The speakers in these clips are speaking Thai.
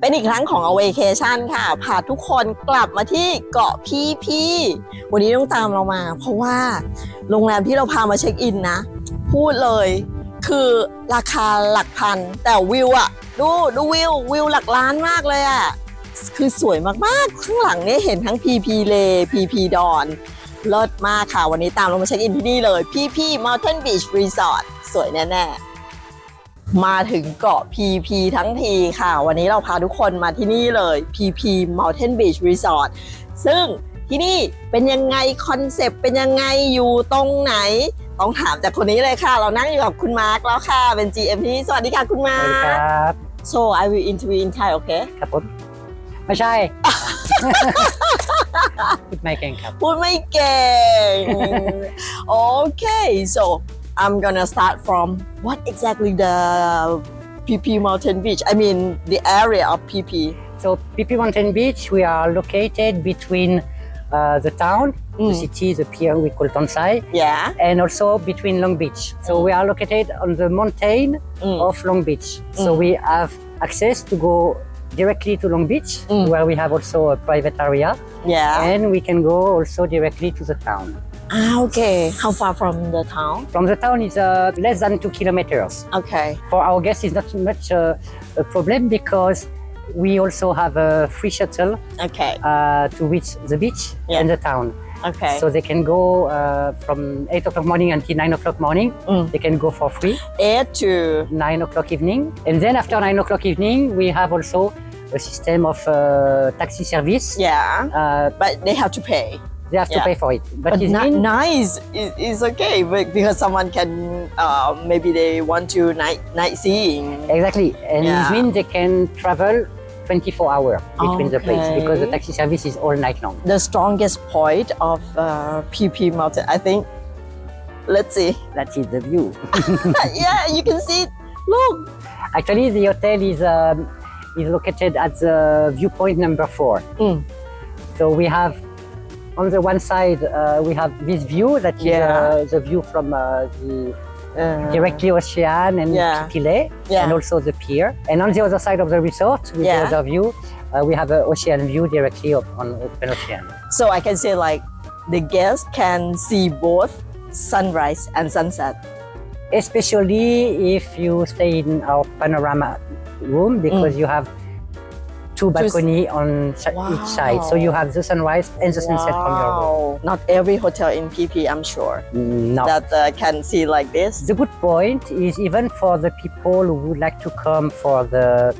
เป็นอีกครั้งของ a w a c a t i o n ค่ะ พาทุกคนกลับมาที่เกาะพีพีวันนี้ต้องตามเรามา เพราะว่าโรงแรมที่เราพามาเช็คอินนะ พูดเลย คือราคาหลักพัน แต่วิวอะดูดูวิว วิวหลักล้านมากเลยอะคือสวยมากๆ ข้างหลังเนี่ยเห็นทั้งพีพีเลพีพีดอนเลิศมากค่ะ วันนี้ตามเรามาเช็คอินที่นี่เลย พีพี Mountain Beach Resort สวยแน่ ๆ มาถึงเกาะ PP ทั้งทีค่ะ วันนี้เราพาทุกคนมาที่นี่เลย PP Mountain Beach Resort ซึ่งที่นี่เป็นยังไง คอนเซปต์เป็นยังไงอยู่ตรงไหน ต้องถามจากคนนี้เลยค่ะ เรานั่งอยู่กับคุณมาร์คแล้วค่ะ เป็น GM ที่นี่สวัสดีค่ะ คุณมาสวัสดีคร์ครับ so I will interview in Thai okay ครับผมไม่ใช่ พูดไม่เก่งครับ พูดไม่เก่ง okay so I'm gonna start from what exactly the PP Mountain Beach I mean the area of PP So PP Mountain Beach, we are located between uh, the town, Mm. the city, the pier we call Tonsai, yeah and also between Long Beach. So we are located on the mountain Mm. of Long Beach. So Mm. we have access to go directly to Long Beach, Mm. where we have also a private area, yeah and we can go also directly to the town. Ah okay how far from the town From the town is uh, less than two kilometers. okay for our guests it's not much uh, a problem because we also have a free shuttle okay uh, to reach the beach Yeah. and the town. okay So they can go uh, from 8 o'clock morning until 9 o'clock morning. Mm. They can go for free, eight to 9 o'clock evening. And then after 9 o'clock evening, we have also a system of uh, taxi service. yeah Uh, but they have to pay they have to Yeah. pay for it. But, but it's mean- nice is is okay but because someone can uh, maybe they want to night night seeing Exactly. And Yeah. it means they can travel 24 hours between the place because the Okay. taxi service is all night long. the strongest point of uh, PP Mountain I think let's see That is the view. yeah you can see it. look Actually, the hotel is um, is located at the viewpoint number four. Mm. So we have on the one side uh, we have this view that is Yeah. uh, the view from uh, the uh, directly ocean and Yeah. Pile Yeah. and also the pier. And on the other side of the resort, with Yeah. the other view, uh, we have an ocean view directly up on open ocean. so I can say like the guests can see both sunrise and sunset Especially if you stay in our panorama room because you have two balcony on sh- each side. So you have the sunrise and the sunset from your room. Wow. Not every hotel in PP, I'm sure, Mm, No. that uh, can see like this. The good point is even for the people who would like to come for the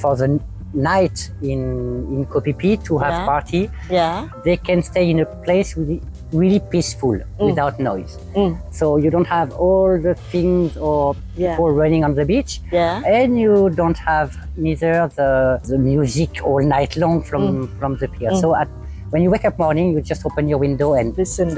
for the night in in Kopipi to have Yeah. party, Yeah. they can stay in a place really, really peaceful without noise. Mm. So you don't have all the things or Yeah. people running on the beach, Yeah. and you don't have neither the the music all night long from from the pier. Mm. So at when you wake up morning, you just open your window and Listen is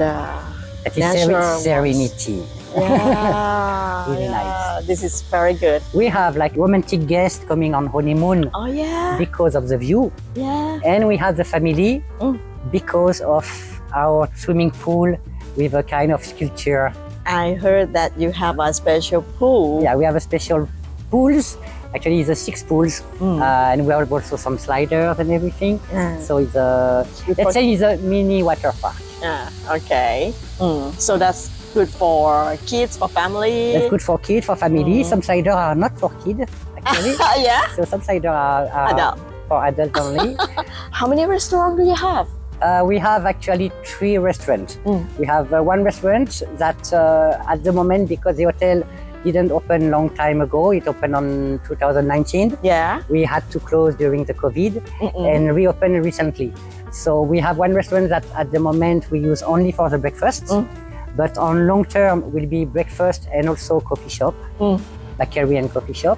Natural seri- serenity. yeah, Really yeah. nice. This is very good. We have like romantic guests coming on honeymoon Oh yeah, because of the view, yeah. and we have the family Mm. because of our swimming pool with a kind of sculpture. I heard that you have a special pool. Yeah, we have a special pools. Actually, it's a six pools, Mm. uh, and we have also some sliders and everything. Yeah. So it's a let's say it's a mini water park. Yeah, okay. Mm. So that's good for kids, for family. That's good for kids, for family. Mm. Some sliders are not for kids, actually. yeah. so some sliders are, are Adult. for adults only. How many restaurants do you have? Uh, we have actually three restaurants. Mm. We have uh, one restaurant that uh, at the moment, because the hotel didn't open long time ago, it opened on 2019. Yeah. We had to close during the COVID Mm-mm. and reopened recently. So we have one restaurant that at the moment we use only for the breakfast, Mm. but on long term will be breakfast and also coffee shop, Mm. Bakery and coffee shop.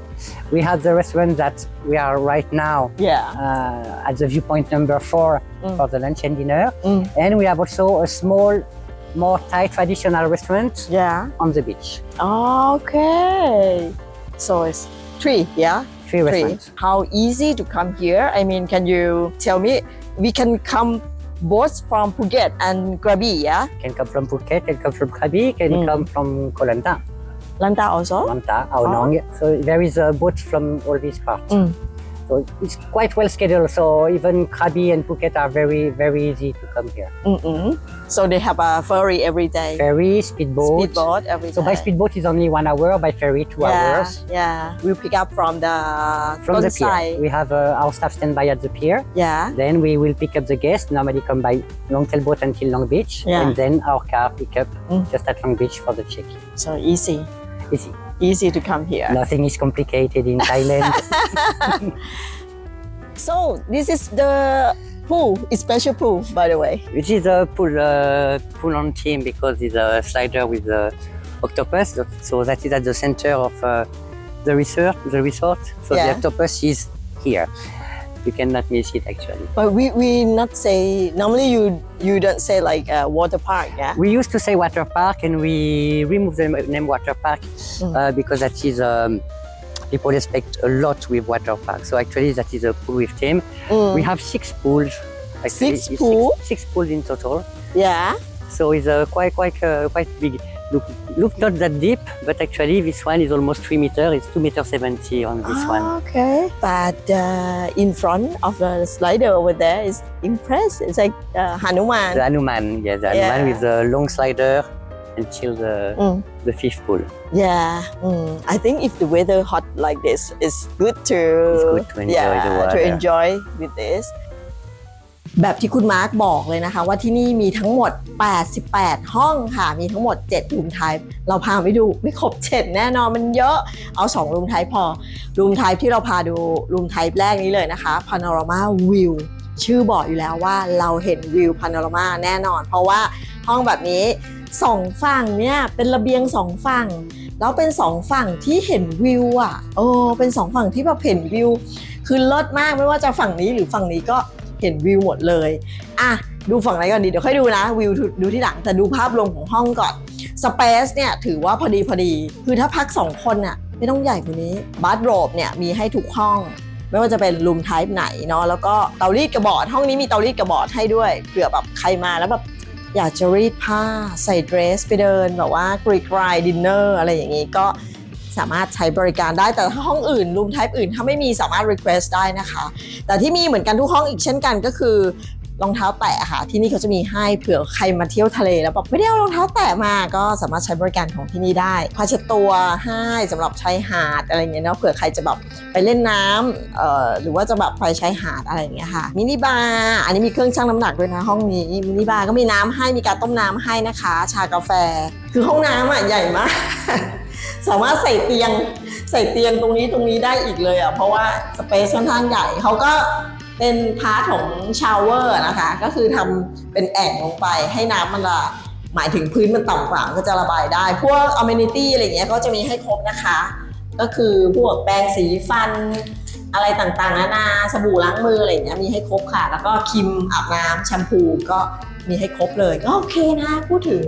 We have the restaurant that we are right now Yeah. uh, at the viewpoint number four Mm. for the lunch and dinner. Mm. And we have also a small, more Thai traditional restaurant Yeah. on the beach. Okay. So it's three, yeah? Three Three. restaurants. How easy to come here? I mean, can you tell me? We can come both from Phuket and Krabi, yeah? Can come from Phuket, can come from Krabi, can Mm. come from Koh Lanta, Lanta also? Manta, Ao Nong. So there is a boat from all these parts. Mm. So it's quite well scheduled. So even Krabi and Phuket are very, very easy to come here. Mm-mm. So they have a ferry every day. Ferry, speedboat. Speedboat every day. So by speedboat is only one hour. By ferry, two yeah, hours. Yeah, we pick up from the From the pier, Tonsai. we have uh, our staff stand by at the pier. Yeah. Then we will pick up the guests. Normally come by long tail boat until Long Beach, Yeah. and then our car pick up Mm. just at Long Beach for the check-in. So easy, Easy. easy to come here. Nothing is complicated in Thailand. So this is the pool, it's special pool, by the way. Which is a pool, uh, pull on team because it's a slider with the octopus. So that is at the center of uh, the resort. The resort. So Yeah. the octopus is here. You cannot miss it actually. But we, we not say normally you you don't say like uh, water park, yeah. We used to say water park and we removed the name water park Mm. uh, because that is um, people expect a lot with water park. So actually that is a pool with team. Mm. We have six pools. Actually, Six it's pool? Six, pools in total. Yeah. So it's uh, quite quite uh, quite big. Look, look not that deep, but actually this one is almost three meters, It's two meter seventy on this one. Okay. But uh, in front of the slider over there is impressive. It's like uh, Hanuman. The Hanuman, yeah, the Yeah. Hanuman with the long slider until the Mm. the fifth pool. Yeah, mm. I think if the weather hot like this, it's good to It's good to enjoy yeah, the to water. enjoy with this แบบที่คุณมาร์กบอกเลยนะคะ ว่าที่นี่มีทั้งหมด 88 ห้องค่ะ มีทั้งหมด 7 รูมไทป์เราพาไปดูไม่ครบ 7 แน่นอนมันเยอะเอา 2 รูมไทป์พอ รูมไทป์ที่เราพาดูรูมไทป์แรกนี้เลยนะคะ Panorama View ชื่อบอกอยู่แล้วว่าเราเห็นวิวพาโนรามาแน่นอน เพราะว่าห้องแบบนี้สองฝั่งเนี่ยเป็นระเบียงสองฝั่งแล้วเป็นสองฝั่งที่เห็นวิวอะโอ้เป็นสองฝั่งที่แบบเห็นวิว คือเลิศมากไม่ว่าจะฝั่งนี้หรือฝั่งนี้ก็ เห็นวิวหมดเลยอะดูฝั่งไหนก่อนดีเดี๋ยวค่อยดูนะวิวดูที่หลังแต่ดูภาพรวมของห้องก่อนสเปซเนี่ยถือว่าพอดีพอดี คือถ้าพัก 2 คนน่ะไม่ต้องใหญ่กว่านี้บาร์โรบเนี่ยมีให้ทุกห้อง ไม่ว่าจะเป็นรูมไทป์ไหนเนาะแล้วก็เตารีดกระบอกห้องนี้มีเตารีดกระบอกให้ด้วยเผื่อแบบใครมาแล้วแบบอยากจะรีดผ้าใส่เดรสไปเดินแบบว่ากรีกรายดินเนอร์อะไรอย่างนี้ก็ สามารถใช้บริการได้แต่ถ้าห้องอื่นรูมไทป์อื่น ถ้าไม่มีสามารถ request ได้นะคะ แต่ที่มีเหมือนกันทุกห้องอีกเช่นกันก็คือรองเท้าแตะค่ะ ที่นี่เขาจะมีให้เผื่อใครมาเที่ยวทะเลแล้วแบบไม่ได้เอารองเท้าแตะมาก็สามารถใช้บริการของที่นี่ได้ผ้าเช็ดตัวให้สำหรับชายหาดอะไรเงี้ยเนาะเผื่อใครจะแบบไปเล่นน้ำเอ่อหรือว่าจะแบบไปชายหาดอะไรเงี้ยค่ะมินิบาร์อันนี้มีเครื่องชั่งน้ำหนักด้วยนะห้องนี้มินิบาร์ก็มีน้ำให้มีการต้มน้ำให้นะคะ ชากาแฟ คือห้องน้ำอะใหญ่มาก สามารถใส่เตียงใส่เตียงตรงนี้ตรงนี้ได้อีกเลยอะเพราะว่าสเปซค่อนข้างใหญ่เขาก็เป็นพาร์ทของชาวเวอร์นะคะ ก็คือทำเป็นแอ่งลงไปให้น้ำมันละหมายถึงพื้นมันต่ำกว่าก็จะระบายได้ พวกอเมนิตี้อะไรเงี้ยก็จะมีให้ครบนะคะ ก็คือพวกแปรงสีฟันอะไรต่างๆนานาสบู่ล้างมืออะไรเงี้ยมีให้ครบค่ะ แล้วก็ครีมอาบน้ำแชมพูก็มีให้ครบเลยก็โอเคนะ พูดถึง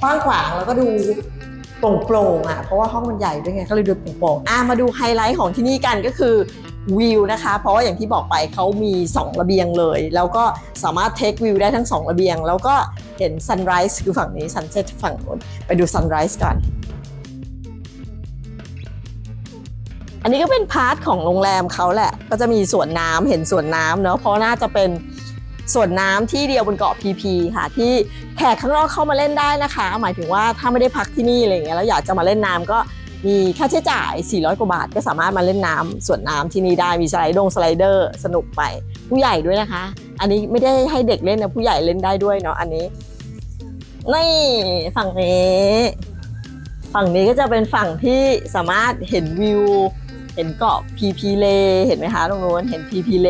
กว้างขวางแล้วก็ดู โปร่งๆอะเพราะว่าห้องมันใหญ่ด้วยไงก็เลยดูโปร่งๆอะมาดูไฮไลท์ของที่นี่กันก็คือวิวนะคะ เพราะว่าอย่างที่บอกไปเขามี 2 ระเบียงเลย แล้วก็สามารถเทควิวได้ทั้ง 2 ระเบียง แล้วก็เห็นซันไรส์คือฝั่งนี้ซันเซ็ตฝั่งนู้นไปดูซันไรส์ก่อนอันนี้ก็เป็นพาร์ทของโรงแรมเขาแหละ ก็จะมีสวนน้ำเห็นสวนน้ำเนาะเพราะน่าจะเป็น ส่วนน้ำที่เดียวบนเกาะพีพีค่ะ ที่แขกข้างนอกเข้ามาเล่นได้นะคะ หมายถึงว่าถ้าไม่ได้พักที่นี่อะไรเงี้ยแล้วอยากจะมาเล่นน้ำก็มีค่าใช้จ่าย 400 กว่าบาท ก็สามารถมาเล่นน้ำส่วนน้ำที่นี่ได้มีสไลด์ดงสไลเดอร์สนุกไปผู้ใหญ่ด้วยนะคะ อันนี้ไม่ได้ให้เด็กเล่นนะผู้ใหญ่เล่นได้ด้วยเนาะอันนี้นี่ฝั่งนี้ฝั่งนี้ก็จะเป็นฝั่งที่สามารถเห็นวิว เห็นเกาะพีพีเลเห็นไหมคะตรงนู้นเห็นพีพีเล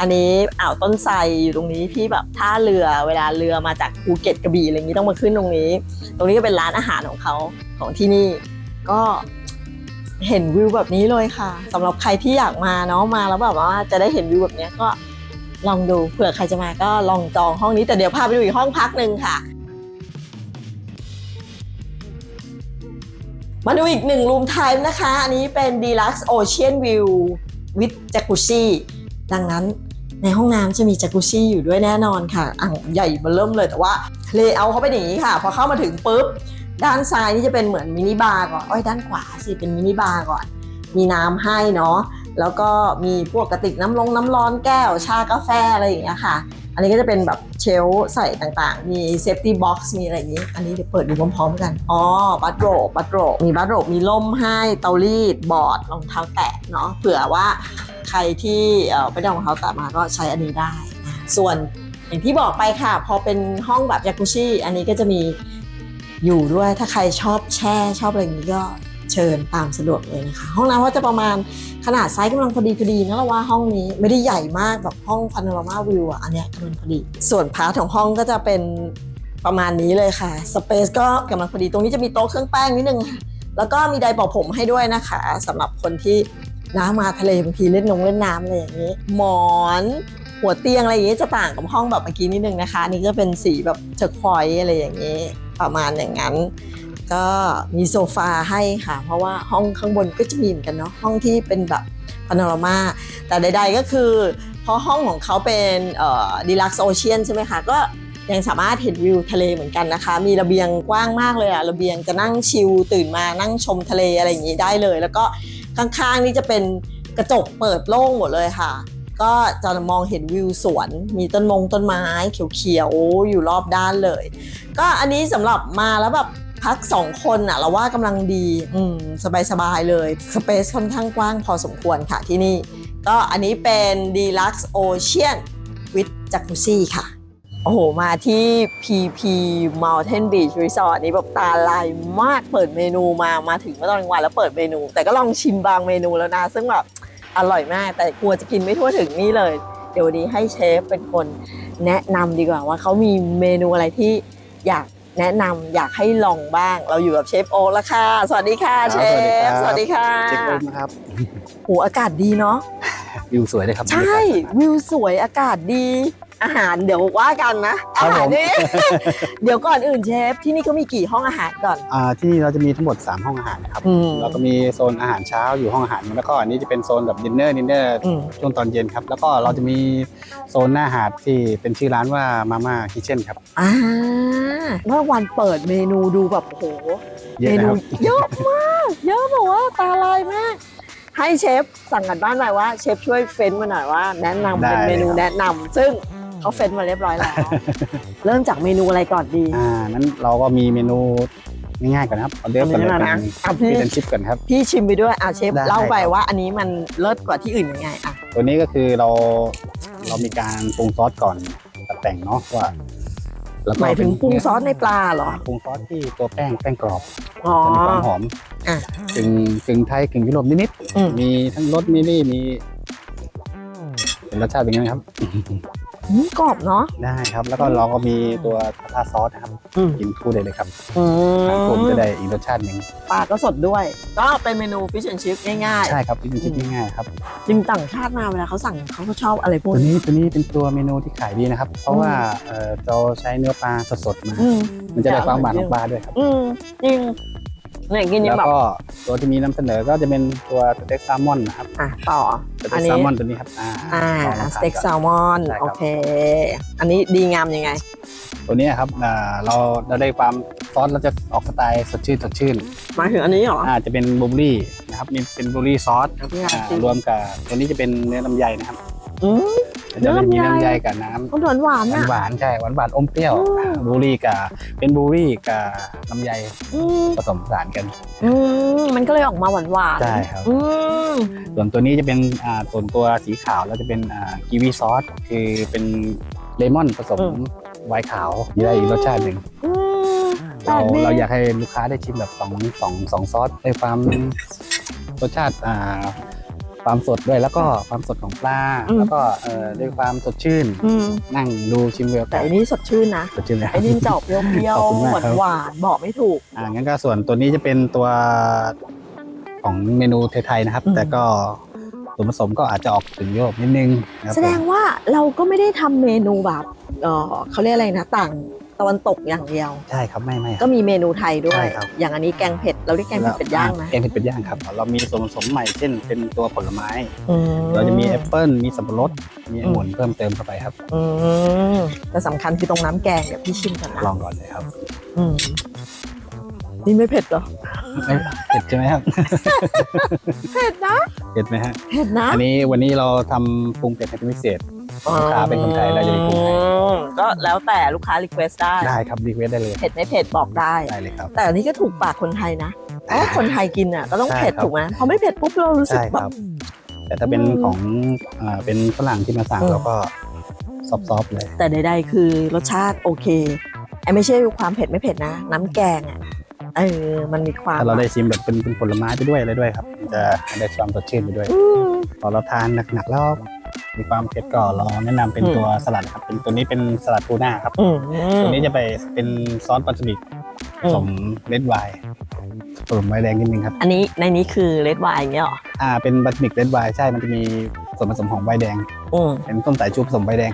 อันนี้อ่าวต้นไทรอยู่ตรงนี้ที่แบบท่าเรือเวลาเรือมาจากภูเก็ตกระบี่อะไรอย่างนี้ต้องมาขึ้นตรงนี้ ตรงนี้ก็เป็นร้านอาหารของเขาของที่นี่ ก็เห็นวิวแบบนี้เลยค่ะสำหรับใครที่อยากมาเนาะมาแล้วแบบว่าจะได้เห็นวิวแบบนี้ก็ลองดูเผื่อใครจะมาก็ลองจองห้องนี้แต่เดี๋ยวพาไปดูอีกห้องพักหนึ่งค่ะ มาดูอีกหนึ่งรูมไทม์นะคะ อันนี้เป็น Deluxe Ocean View with Jacuzzi ดังนั้น ในห้องน้ำจะมีจักรุชี่อยู่ด้วยแน่นอนค่ะอ่างใหญ่มาเริ่มเลยแต่ว่าเลเยอร์เขาเป็นอย่างนี้ค่ะ พอเข้ามาถึงปุ๊บ ด้านซ้ายนี่จะเป็นเหมือนมินิบาร์ก่อนอ้อยด้านขวาสิเป็นมินิบาร์ก่อน มีน้ำให้เนาะแล้วก็มีพวกกระติกน้ำลงน้ำร้อนแก้วชากาแฟอะไรอย่างเงี้ยค่ะ อันนี้ก็จะเป็นแบบเชลใส่ต่างๆ มีเซฟตี้บ็อกซ์มีอะไรอย่างนี้ อันนี้เดี๋ยวเปิดดูพร้อมๆกัน อ๋อ บัตโรบัตโรบมีบัตโรบมีล่มให้เตารีด บอร์ดรองเท้าแตะเนาะ เผื่อว่าใครที่ไม่ได้รองเท้าแตะมาก็ใช้อันนี้ได้ ส่วนอย่างที่บอกไปค่ะ พอเป็นห้องแบบจากุชี่อันนี้ก็จะมีอยู่ด้วยถ้าใครชอบแช่ชอบอะไรอย่างนี้ก็ เชิญตามสะดวกเลยนะคะ ห้องน้ำก็จะประมาณขนาดไซส์กำลังพอดีพอดีนะเราว่าห้องนี้ไม่ได้ใหญ่มากแบบห้องพาโนรามาวิวอะอันเนี้ยกำลังพอดี ส่วนพาร์ทของห้องก็จะเป็นประมาณนี้เลยค่ะสเปซก็กำลังพอดีตรงนี้จะมีโต๊ะเครื่องแป้งนิดนึงแล้วก็มีไดร์เป่าผมให้ด้วยนะคะสำหรับคนที่น้ำมาทะเลบางทีเล่นนงเล่นน้ำอะไรอย่างนี้ หมอนหัวเตียงอะไรอย่างนี้จะต่างกับห้องแบบเมื่อกี้นิดนึงนะคะนี่ก็เป็นสีแบบเทอร์ควอยซ์อะไรอย่างนี้ ประมาณอย่างนั้น ก็มีโซฟาให้ค่ะ เพราะว่าห้องข้างบนก็จะมีเหมือนกันเนาะห้องที่เป็นแบบพาโนรามาแต่ใด ๆก็คือเพราะห้องของเขาเป็นดีลักซ์โอเชียนใช่ไหมคะก็ยังสามารถเห็นวิวทะเลเหมือนกันนะคะ มีระเบียงกว้างมากเลยอะระเบียงจะนั่งชิลตื่นมานั่งชมทะเลอะไรอย่างนี้ได้เลย แล้วก็ข้างๆนี่จะเป็นกระจกเปิดโล่งหมดเลยค่ะ ก็จะมองเห็นวิวสวน มีต้นมงต้นไม้เขียวๆอยู่รอบด้านเลย ก็อันนี้สำหรับมาแล้วแบบ พักสองคนอะเราว่ากำลังดีอืมสบายๆเลยสเปซค่อนข้างกว้างพอสมควรค่ะที่นี่ ก็อันนี้เป็น Deluxe Ocean with Jacuzzi ค่ะ โอ้โห มาที่ PP Mountain Beach Resort นี้แบบตาลายมากเปิดเมนูมามาถึงเมื่อตอนกลางวันแล้วเปิดเมนู แต่ก็ลองชิมบางเมนูแล้วนะ ซึ่งแบบอร่อยมาก แต่กลัวจะกินไม่ทั่วถึงนี่เลย เดี๋ยวนี้ให้เชฟเป็นคนแนะนำดีกว่าว่าเขามีเมนูอะไรที่อยาก แนะนำอยากให้ลองบ้าง เราอยู่กับเชฟโอ๊คแล้วค่ะ สวัสดีค่ะครับเชสวัสดีครับฟสวัสดีค่ะเช็คโอ๊ตนะครับโหอากาศดีเนาะ วิวสวยเลยครับใช่วิวสวยอากาศดี อาหารเดี๋ยวว่ากันนะ ครัอาบหารผมนี่เดี๋ยวก่อนอื่นเชฟที่นี่เขามีกี่ห้องอาหารก่อน อ่าที่นี่เราจะมีทั้งหมด 3 ห้องอาหารนะครับอืม เราก็มีโซนอาหารเช้าอยู่ห้องอาหาร แล้วก็อันนี้จะเป็นโซนแบบดินเนอร์ดินเนอร์อืม ช่วงตอนเย็นครับ แล้วก็เราจะมีโซนหน้าหาดที่เป็นชื่อร้านว่ามาม่าคิเช่นครับอ่าเมื่อวันเปิดเมนูดูแบบโหเยอะเมนะนูครับ เยอะมาก เยอะแบบว่าตาลายมาก ให้เชฟสั่งกันบ้านหน่อยว่าเชฟช่วยเฟ้นมาหน่อยว่า แนะนำเป็นเมนูแนะนำซึ่ง เขาเฟ้นมาเรียบร้อยแล้ว เริ่มจากเมนูอะไรก่อนดี อ่านั้นเราก็มีเมนูง่ายๆก่อนนะครับเอาเดิร์ฟกันเลยอันนี้เป็นะนอะพี่ฟิชแอนชิปกันครับ พี่ชิมไปด้วยอะเชฟได้เล่าไปครับว่าอันนี้มันเลิศกว่าที่อื่นยังไงอะตัวนี้ก็คือเราเรามีการปรุงซอสก่อนตัดแต่งเนาะว่าแล้วหก็มายถึงปรุงซอสในปลาเหรอปรุงซอสที่ตัวแป้งแป้งกรอบอ๋อจะมีความหอมอะกึ่งกึ่งไทยกึ่งยุโรปนิดอืมๆมีทั้งรสมินี่มีเป็นรสชาติเป็นไงครับอืม กรอบเนาะ ได้ครับ แล้วก็เราก็มีตัวทาทาซอสนะครับอืม กินคู่ได้เลยครับอืทานคู่มจะได้อีกรสชาติหนึ่งปลาก็สดด้วย ก็เป็นเมนูฟิชแอนชิพง่ายใช่ครับที่เป็นชิ้นง่ายๆครับ ๆจริงต่างชาติมาเวลาเขาสั่งเขาก็ชอบอะไรพวกตัวนี้นี้ตัวนี้เป็นตัวเมนูที่ขายดีนะครับ เพราะว่าเอ่อเราใช้เนื้อปลาสดๆมา อืม มันจะได้ความหวานของปลาด้วยครับ อืมจริง เนี่ยกินยังแล้วแบบก็ตัวที่มีนำเสนอก็จะเป็นตัวสเต็กแซลมอนนะครับอะต่อ สอัเต็นกนี้ แซลมอนตัวนี้ครับอ่าอ่าลองมาทานสเต็กก่อนแซลมอนใช่ครับ โอเค อันนี้ดีงามยังไง ตัวเนี้ยครับอ่าเราเราได้ความซอสเราจะออกสไตล์สดชื่นสดชื่นหมายถึงอันนี้เหรออ่าจะเป็นบลูเบอร์รี่นะครับมีเป็นบลูเบอร์รี่ซอสเอาพี่อ่าอะรวมกับตัวนี้จะเป็นเนื้อลำไยนะครับอืม จะเป็นมีเนื้อลำไยลำไยกับน้ำมันหวานหวานหๆอะวานๆใช่หวานหวานๆอมเปรี้ยวอืมอ่าบลูเบอร์รี่กับเป็นบลูเบอร์รี่กับลำไยอืมผสมผสานกันอืมมันก็เลยออกมาหวานหวานๆใช่ครับอืมส่วนตัวนี้จะเป็นอ่าส่วนตัวสีขาวแล้วจะเป็นอ่ากีวีซอสคือเป็นเลมอนผสมไวน์ขาวมีได้อีกรสชาติหนึ่งอืมแปลเรากดีเราอยากให้ลูกค้าได้ชิมแบบสองสองสองซอสได้ความรสชาติอ่า ความสดด้วยแล้วก็ความสดของปลาแล้วก็เอ่อด้วยความสดชื่น อืมนั่งดูชิมเวลแต่อันนี้สดชื่นนะสดชื่นเลยไอ้นี่จะออกเปรี้ยวขอบคุณๆมากหวานครับ หวานๆบอกไม่ถูก อ่างั้นก็ส่วนตัวนี้จะเป็นตัวของเมนูไทยๆนะครับ อืม แต่ก็ส่วนผสมก็อาจจะออกถึงยุโรปนิดนึงนะครับแสดงว่าเราก็ไม่ได้ทำเมนูแบบเออเขาเรียกอะไรนะต่าง ตะวันตกอย่างเดียว ใช่ครับไม่ไม่คก็รับมีเมนูไทยด้วยใช่ครับ อย่างอันนี้แกงเผ็ดเราเรียกแกงเผ็ดเป็ดย่างไหมแกงเผ็ดเป็ดย่างครับเรามีส่วนผสมใหม่เช่นเป็นตัวผลไม้ อืเราจะมีแอปเปิ้ลมีสับปะรดมีองุ่นเพิ่มเติมเข้าไปครับ อืมแต่สำคัญคือตรงน้ำแกงเดี๋ยวพี่ชิมก่อนนะลองก่อนเลยครับอืมจนี่ไม่เผ็ดเหรอเอ้ยเผ็ดใช่ไหมครับเผ็ดนะเผ็ดไหมฮะเผ็ดนะ อันนี้วันนี้เราทำปรุงเผ็ดให้เป็นพิเศษ ลูกค้าเป็นคนไทยเราจะมีปรุงให้อืมก็แล้วแต่ลูกค้ารีเควสได้ ได้ครับรีเควสได้เลยเผ็ดไม่เผ็ดบอกได้ ได้เลยครับ แต่อันนี้ก็ถูกปากคนไทยนะเพราะว่าคนไทยกินอะก็ต้องใช่เผ็ดครับ ถูกไหมพอไม่เผ็ดปุ๊บเรารู้สึกใช่แบครับ บ แต่ถ้าเป็นอืม ของอ่าเป็นฝรั่งที่มาสั่งอืมเราก็ซอฟๆเลย แต่ใดๆคือรสชาติโอเคไอ้ไม่ใช่ความเผ็ดไม่เผ็ดนะ น้ำแกงอะเออมันมีความถ้าเราได้ชิมแบบเป็นเป็นผลไม้ไปด้วยอะไรด้วยครับมันจะได้ความสดชื่นไปด้วย อืมพอเราทานหนักๆแล้ว มีความเผ็ดก็เราแนะนำเป็นอืมตัวสลัดครับ เป็นตัวนี้เป็นสลัดทูน่าครับ อืม ตัวนี้จะไปเป็นซอสปลาสลิดผสมเลดไวน์ผสมไวน์แดงนิดนึงครับ อันนี้ในนี้คือเลดไวน์อย่างเงี้ยเหรออ่า เป็นบัตมิกเลดไวน์ใช่ มันจะมีส่วนผสมของไวน์แดง อืมเป็นต้มสายชูผสมไวน์แดง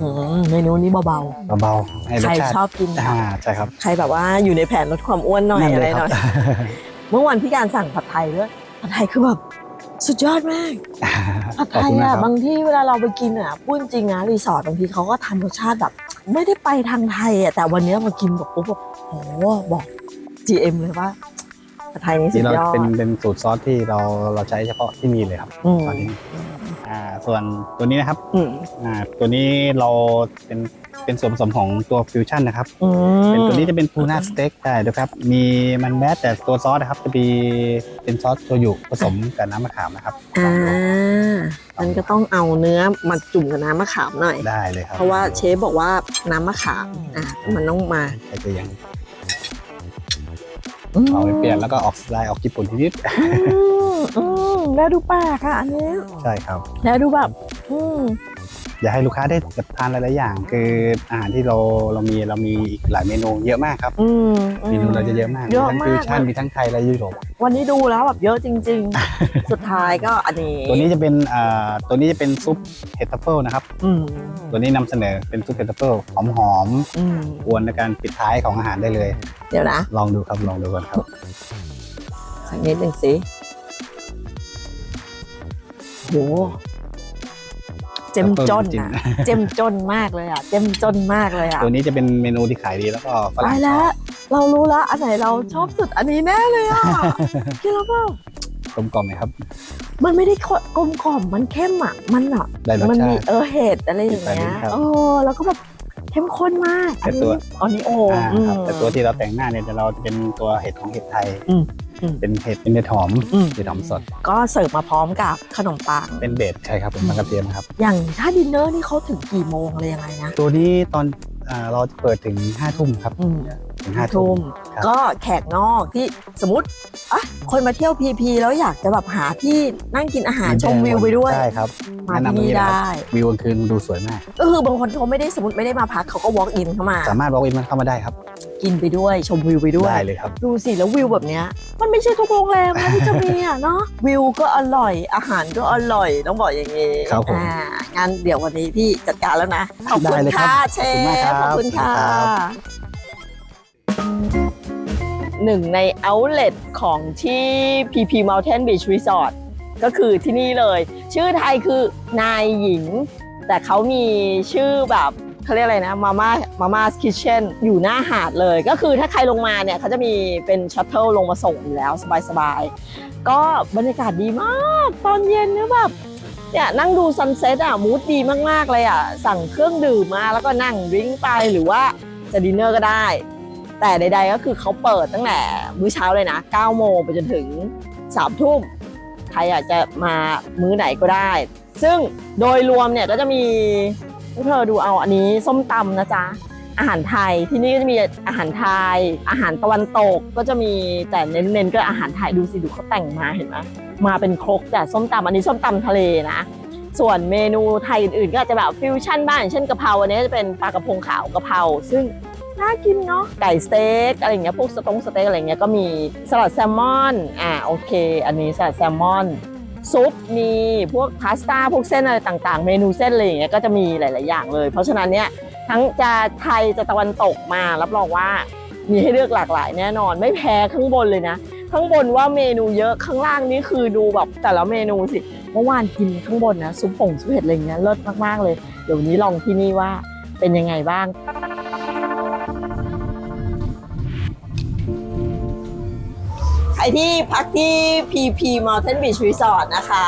อืมเมนูนี้เบาเบาๆให้ๆรใคสรชาติชอบกิน อ่าใช่ครับใครแบบว่าอยู่ในแผนลดความอ้วนหน่อยนั่นอะไรเลยหคน่รัอบยเมื่อวันพี่การสั่งผัดไทยด้วยผัดไทยคือแบบ สุดยอดมากผัดขอบไทยคุณนะอะครับบางที่เวลาเราไปกินอะพูดจริงนะรีสอร์ทบางทีเขาก็ทำรสชาติแบบ ไม่ได้ไปทางไทยอะแต่วันเนี้ยมากินแบบปุ๊บแบบโอ้บอก GM เลยว่าผัดไทยนี้สุนี่ดเรายอดเป็นเป็นสูตรซอสที่เราเราใช้เฉพาะที่นี่เลยครับอืมตอนนี้อ่าส่วนตัวนี้นะครับอืมอ่าตัวนี้เราเป็น เป็นส่วนผสมของตัวฟิวชั่นนะครับ อืมเป็นตัวนี้จะเป็นทูน่าสเต็กได้ด้วยครับ มีมันแม้แต่ตัวซอสนะครับ จะมีเป็นซอสโชยุผสมกับน้ำมะขามนะครับอ่ามันก็ต้องเอาเนื้อมาจุ่มกับน้ำมะขามหน่อย ได้เลยครับเพราะว่าเชฟบอกว่าน้ำมะขามอะมันต้องมาก็จะยังอืมเอาไปเปลี่ยนแล้วก็ออกสไตล์ออกญี่ปุ่นนิดอืมอืมแล้วดูปากค่ะอันนี้ๆใช่ครับ แล้วดูแบบ อืม อยากให้ลูกค้าได้แบบทานหลายๆอย่าง คืออาหารที่เราเรามีเรามีอีกหลายเมนูเยอะมากครับอืมเมนูเราจะเยอะมากเยมีอะทั้งมาฟิวกชั่นมีทั้งไทยและยุโรปวันนี้ดูแล้วแบบเยอะจริง ๆ สุดท้ายก็อันนี้ตัวนี้จะเป็นอ่าตัวนี้จะเป็นซุปเห็ดทัฟเฟิลนะครับอืมตัวนี้นำเสนอเป็นซุปเห็ดทัฟเฟิลหอมอืมๆกวนในการปิดท้ายของอาหารได้เลย เดี๋ยวนะ ลองดูครับลองดูกันครับสักนิดหนึ่งสิโห เจ้มจนจริงอะเจ้มจนมากเลยอะเจ้มจนมากเลยอะตัวนี้จะเป็นเมนูที่ขายดีแล้วก็ฝรั่ตางยชแล้อวบเรารู้แล้วอันไหนเราชอบสุดอันนี้แน่เลยอะกินแล้วเปล่ากลมกล่อมไหมครับ มันไม่ได้กลมกล่อมมันเข้มอะมันอะได้รสมันชามีติเออเห็ดอะไรอย่างเงี้ยครับเออแล้วก็แบบเข้มข้นมากอันแต่ตันี้วอันนี้โอ้อ่าอืครับมแต่ตัวที่เราแต่งหน้าเนี่ยจะเราจะเป็นตัวเห็ดของเห็ดไทย อืมอืม เป็นเห็ดเป็นเห็ดหอมอืม เห็ดหอมสด ก็เสิร์ฟมาพร้อมกับขนมปัง เป็นเบสใช่ครับเป็นมะกระเทียมครับ อย่างถ้าดินเนอร์นี่เขาถึงกี่โมงอะไรยังไงนะตัวนี้ตอนอ่าเราจะเปิดถึง5้าทุ่มครับอืมถึงห้าห้าทุ่ทุ่มม ครับ ก็แขกนอกที่สมมติอะคนมาเที่ยวพีพีแล้วอยากจะแบบหาที่นั่งกินอาหารชมวิวไปด้วย ใช่ครับมาแนะที่นำตรงนี่นี้เลยครับได้ วิวกลางคืนดูสวยมาก ก็คือบางคนเขาไม่ได้สมมติไม่ได้มาพักเขาก็ walk in เข้ามา สามารถ walk in มันเข้ามาได้ครับ กินไปด้วยชมวิวไปด้วย ได้เลยครับ ดูสิแล้ววิวแบบเนี้ย มันไม่ใช่ทุกโรงแรมนะที่จะมีอะเนาะวิวก็อร่อยอาหารก็อร่อยต้องบอกอย่างนี้ครับผมอ่างั้นเดี๋ยววันนี้พี่จัดการแล้วนะขอบคุได้ณเลยครับค่ะเชขอบคุณมากฟครับขอบคุณค่ะครับ หนึ่งใน outlet ของที่ PP Mountain Beach Resort ก็คือที่นี่เลย ชื่อไทยคือนายหญิง แต่เขามีชื่อแบบเขาเรียกอะไรนะมาม่ามาม่าคิทเช่นอยู่หน้าหาดเลย ก็คือถ้าใครลงมาเนี่ยเขาจะมีเป็นชัตเทิลลงมาส่งอยู่แล้วสบายๆ ก็บรรยากาศดีมาก ตอนเย็นเนี่ยแบบเนี่ยนั่งดูซันเซ็ตอะมูดดีมากๆเลยอะ สั่งเครื่องดื่มมาแล้วก็นั่งดริ้งไปหรือว่าจะดินเนอร์ก็ได้ แต่ใดๆก็คือเขาเปิดตั้งแต่มื้อเช้าเลยนะ 9 โมงไปจนถึง 3 ทุ่ม ใครอยากจะมามื้อไหนก็ได้ ซึ่งโดยรวมเนี่ยก็จะมีเธอดูเอาอันนี้ส้มตำนะจ๊ะ อาหารไทยที่นี่ก็จะมีอาหารไทย อาหารตะวันตกก็จะมีแต่เน้นๆก็อาหารไทยดูสิดูเขาแต่งมาเห็นไหมมาเป็นครกแต่ส้มตำอันนี้ส้มตำทะเลนะ ส่วนเมนูไทยอื่นๆ ก็อาจจะแบบฟิวชั่นบ้างอย่างเช่นกะเพราอันนี้จะเป็นปลากระพงขาวกะเพราซึ่ง น่ากินเนาะไก่สเต็กอะไรอย่างเงี้ยพวกสตงสเต็กอะไรอย่างเงี้ยก็มีสลัดแซลมอนอ่าโอเค อันนี้สลัดแซลมอนซุปมีพวกพาสต้าพวกเส้นอะไรต่างๆ เมนูเส้นอะไรอย่างเงี้ยก็จะมีหลาย ๆ อย่างเลย เพราะฉะนั้นเนี่ยทั้งจะไทยจะตะวันตกมารับรองว่ามีให้เลือกหลากหลายแน่นอน ไม่แพ้ข้างบนเลยนะ ข้างบนว่าเมนูเยอะข้างล่างนี่คือดูแบบแต่ละเมนูสิเมื่อวานกินข้างบนนะซุปผงซุปเห็ดอะไรเงี้ยเลิศมากๆเลย เดี๋ยวนี้ลองที่นี่ว่าเป็นยังไงบ้าง รที่พักที่ PP Mountain Beach Resort นะคะ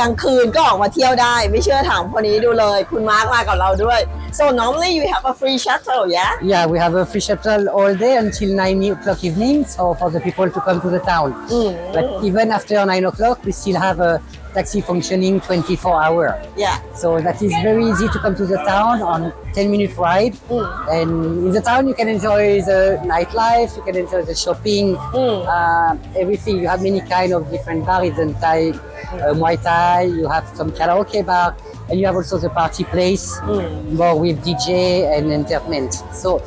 กลางคืนก็ออกมาเที่ยวได้ ไม่เชื่อถามคนนี้ดูเลย คุณมาร์กมากับเราด้วย so normally you have a free shuttle yeah Yeah, we have a free shuttle all day until 9 o'clock evening, so for the people to come to the town. อืม But even after 9 o'clock, we still have a taxi functioning 24 hour. yeah So that is very easy to come to the town on 10 minute ride. Mm. And in the town, you can enjoy the nightlife, you can enjoy the shopping, Mm. uh, everything. You have many kind of different bars and Thai, uh, Muay Thai, you have some karaoke bar, and you have also the party place, Mm. more with DJ and entertainment. So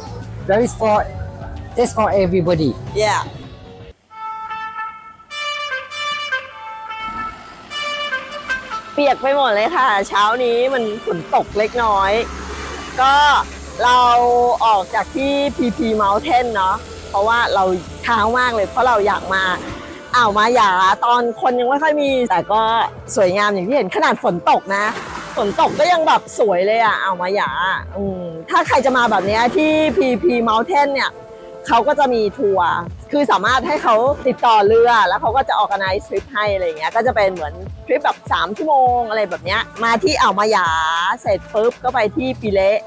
there is for, that's for everybody. yeah ปียกไปหมดเลยค่ะ เช้านี้มันฝนตกเล็กน้อย ก็เราออกจากที่ PP Mountain เนาะเพราะว่าเราเช้ามากเลย เพราะเราอยากมาอ่าวมาหยาตอนคนยังไม่ค่อยมี แต่ก็สวยงามอย่างที่เห็นขนาดฝนตกนะฝนตกก็ยังแบบสวยเลยอะอ่าวมาหยาอืมถ้าใครจะมาแบบนี้ที่ PP Mountain เนี่ยเขาก็จะมีทัวร์ คือสามารถให้เขาติดต่อเรือ แล้วเขาก็จะออกไนทริปให้อะไรเงี้ยก็จะเป็นเหมือนทริปแบบ3ชั่วโมงอะไรแบบเนี้ยมาที่อ่าวมาหยาเสร็จปุ๊บก็ไปที่ปิเละ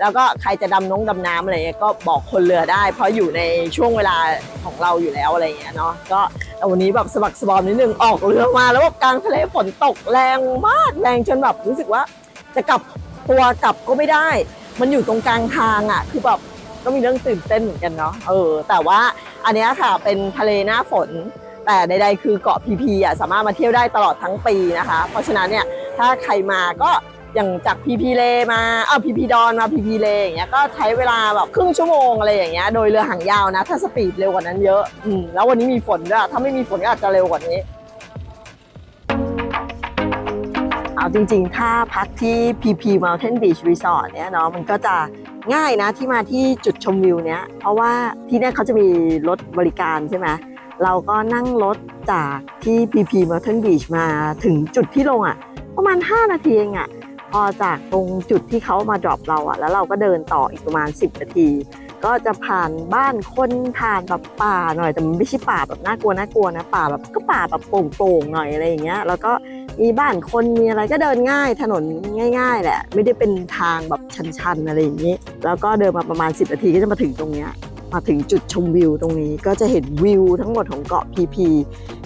แล้วก็ใครจะดำน้องดำน้ำอะไรเงี้ยก็บอกคนเรือได้ เพราะอยู่ในช่วงเวลาของเราอยู่แล้วอะไรเงี้ยเนาะก็แต่วันนี้แบบสะบักสะบอมนิดนึงออกเรือมาแล้วแบบกลางทะเลฝนตกแรงมากแรงจนแบบรู้สึกว่าจะกลับตัวกลับก็ไม่ได้ มันอยู่ตรงกลางทางอะ คือแบบ ก็มีเรื่องตื่นเต้นเหมือนกันเนาะเออ แต่ว่าอันนี้ค่ะเป็นทะเลหน้าฝน แต่ใดๆคือเกาะพีพีอะสามารถมาเที่ยวได้ตลอดทั้งปีนะคะ เพราะฉะนั้นเนี่ยถ้าใครมาก็อย่างจากพีพีเลมาเออพีพีดอนมาพีพีเลอย่างเงี้ยก็ใช้เวลาแบบครึ่งชั่วโมงอะไรอย่างเงี้ยโดยเรือหางยาวนะ ถ้าสปีดเร็วกว่านั้นเยอะอืมแล้ววันนี้มีฝนด้วยถ้าไม่มีฝนก็อาจจะเร็วกว่านี้เอาจริงๆ ถ้าพักที่ PP Mountain Beach Resort เนี่ยเนาะมันก็จะ ง่ายนะที่มาที่จุดชมวิวเนี้ยเพราะว่าที่นี่เขาจะมีรถบริการใช่ไหมเราก็นั่งรถจากที่ PP Mountain Beach มาถึงจุดที่ลงอะ ประมาณ 5 นาทีเองอะพอจากตรงจุดที่เขามา drop เราอะ แล้วเราก็เดินต่ออีกประมาณ 10 นาที ก็จะผ่านบ้านคนผ่านแบบป่าหน่อยแต่มันไม่ใช่ป่าแบบน่ากลัวน่ากลัวนะป่าแบบก็ป่าแบบโปร่งๆหน่อยอะไรอย่างเงี้ยแล้วก็ มีบ้านคนมีอะไรก็เดินง่ายถนนง่าย ๆ แหละ ไม่ได้เป็นทางแบบชันๆอะไรอย่างนี้ แล้วก็เดินมาประมาณ 10นาทีก็จะมาถึงตรงเนี้ยมาถึงจุดชมวิวตรงนี้ก็จะเห็นวิวทั้งหมดของเกาะพีพี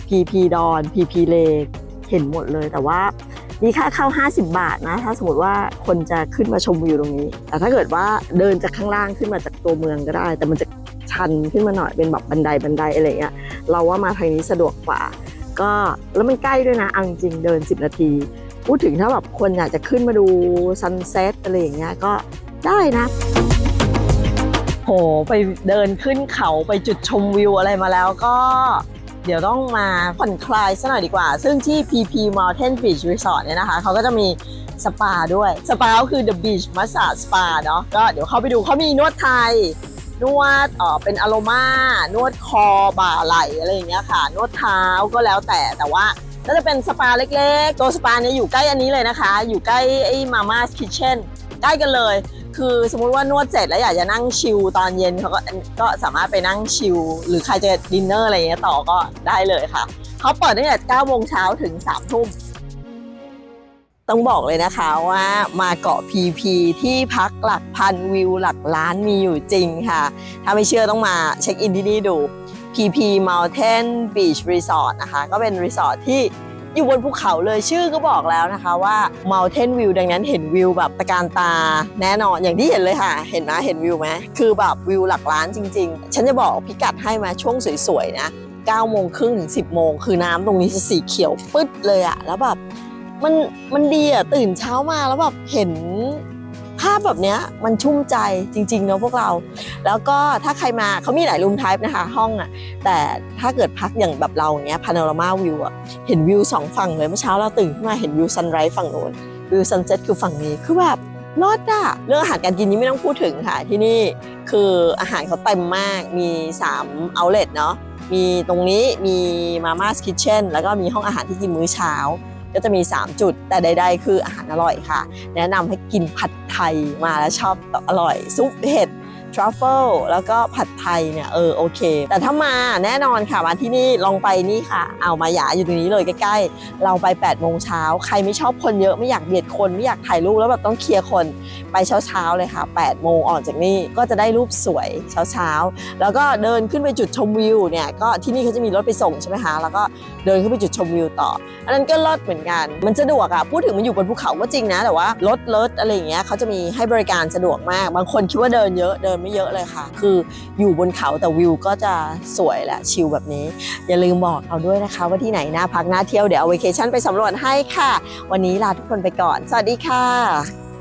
พีพีดอนพีพีเลเห็นหมดเลยแต่ว่ามีค่าเข้า 50 บาทนะ ถ้าสมมติว่าคนจะขึ้นมาชมวิวตรงนี้ แต่ถ้าเกิดว่าเดินจากข้างล่างขึ้นมาจากตัวเมืองก็ได้ แต่มันจะชันขึ้นมาหน่อยเป็นแบบบันไดบันไดอะไรเงี้ยเราว่ามาทางนี้สะดวกกว่า ก็แล้วมันใกล้ด้วยนะเอาจริงเดิน 10 นาที พูดถึงถ้าแบบคนอยากจะขึ้นมาดูซันเซ็ตอะไรอย่างเงี้ยก็ได้นะ โหไปเดินขึ้นเขาไปจุดชมวิวอะไรมาแล้วก็เดี๋ยวต้องมาผ่อนคลายซะหน่อยดีกว่า ซึ่งที่ PP Mountain Beach Resort เนี่ยนะคะ เขาก็จะมีสปาด้วย สปาก็คือ The Beach Massage Spa เนาะก็เดี๋ยวเข้าไปดูเขามีนวดไทย นวดเออเป็นอโรมานวดคอบ่าไหล่อะไรอย่างเงี้ยค่ะ นวดเท้าก็แล้วแต่แต่ว่าก็จะเป็นสปาเล็กๆ ตัวสปาเนี่ยอยู่ใกล้อันนี้เลยนะคะ อยู่ใกล้ไอ้มาม่าคิทเช่นใกล้กันเลย คือสมมุติว่านวดเสร็จแล้วอยากจะนั่งชิลตอนเย็นเขาก็ก็สามารถไปนั่งชิลหรือใครจะดินเนอร์อะไรอย่างเงี้ยต่อก็ได้เลยค่ะ เขาเปิดตั้งแต่9โมงเช้าถึง3ทุ่ม ต้องบอกเลยนะคะว่ามาเกาะพีพีที่พักหลักพันวิวหลักล้านมีอยู่จริงค่ะ ถ้าไม่เชื่อต้องมาเช็คอินที่นี่ดู PP Mountain Beach Resort นะคะ ก็เป็นรีสอร์ทที่อยู่บนภูเขาเลยชื่อก็บอกแล้วนะคะว่า Mountain View ดังนั้นเห็นวิวแบบตะการตาแน่นอนอย่างที่เห็นเลยค่ะ เห็นไหมเห็นวิวไหมคือแบบวิวหลักล้านจริง ๆ ฉันจะบอกพิกัดให้มาช่วงสวยๆนะ9โมงครึ่งถึง 10 โมง คือน้ำตรงนี้จะสีเขียวปึ๊ดเลยอะแล้วแบบ มันมันดีอะตื่นเช้ามาแล้วแบบเห็นภาพแบบเนี้ยมันชุ่มใจจริงๆเนาะพวกเรา แล้วก็ถ้าใครมาเขามีหลายรูมไทป์นะคะห้องอะแต่ถ้าเกิดพักอย่างแบบเราเงี้ยพาโนรามาวิวอะเห็นวิวสองฝั่งเลยเมื่อเช้าเราตื่นขึ้นมาเห็นวิวซันไรส์ฝั่งโน้นวิวซันเซ็ตคือฝั่งนี้คือแบบรอดอะเรื่องอาหารการกินนี้ไม่ต้องพูดถึงค่ะ ที่นี่คืออาหารเขาเต็มมากมี3 outlet เนาะมีตรงนี้มีมาม่าคิทเช่นแล้วก็มีห้องอาหารที่กินมื้อเช้า ก็จะมี 3 จุด แต่ใด ๆ คืออาหารอร่อยค่ะ แนะนำให้กินผัดไทยมาแล้วชอบอร่อย ซุปเห็ด ทรัฟเฟิลแล้วก็ผัดไทยเนี่ยเออโอเค แต่ถ้ามาแน่นอนค่ะมาที่นี่ลองไปนี่ค่ะ เอามาหยาอยู่ตรงนี้เลยใกล้ๆ เราไป8ปดโมงเช้าใครไม่ชอบคนเยอะไม่อยากเบียดคนไม่อยากถ่ายรูปแล้วแบบต้องเคลียร์คนไปเช้าๆเลยค่ะ8ปดโมงออกจากนี่ก็จะได้รูปสวยเช้าๆ แล้วก็เดินขึ้นไปจุดชมวิวเนี่ยก็ที่นี่เขาจะมีรถไปส่งใช่ไหมคะแล้วก็เดินขึ้นไปจุดชมวิวต่อ อันนั้นก็เลิศเหมือนกัน มันสะดวกอะพูดถึงมันอยู่บนภูเขาก็จริงนะ แต่ว่ารถรถอะไรอย่างเงี้ยเขาจะมีให้บริการสะดวกมาก บางคนคิดว่าเดินเยอะเดินไม่เยอะเลยค่ะ คืออยู่บนเขาแต่วิวก็จะสวยและชิลแบบนี้ อย่าลืมบอกเราด้วยนะคะ ว่าที่ไหนน่าพักน่าเที่ยวเดี๋ยวเอาเวเคชั่นไปสำรวจให้ค่ะ วันนี้ลาทุกคนไปก่อน สวัสดีค่ะ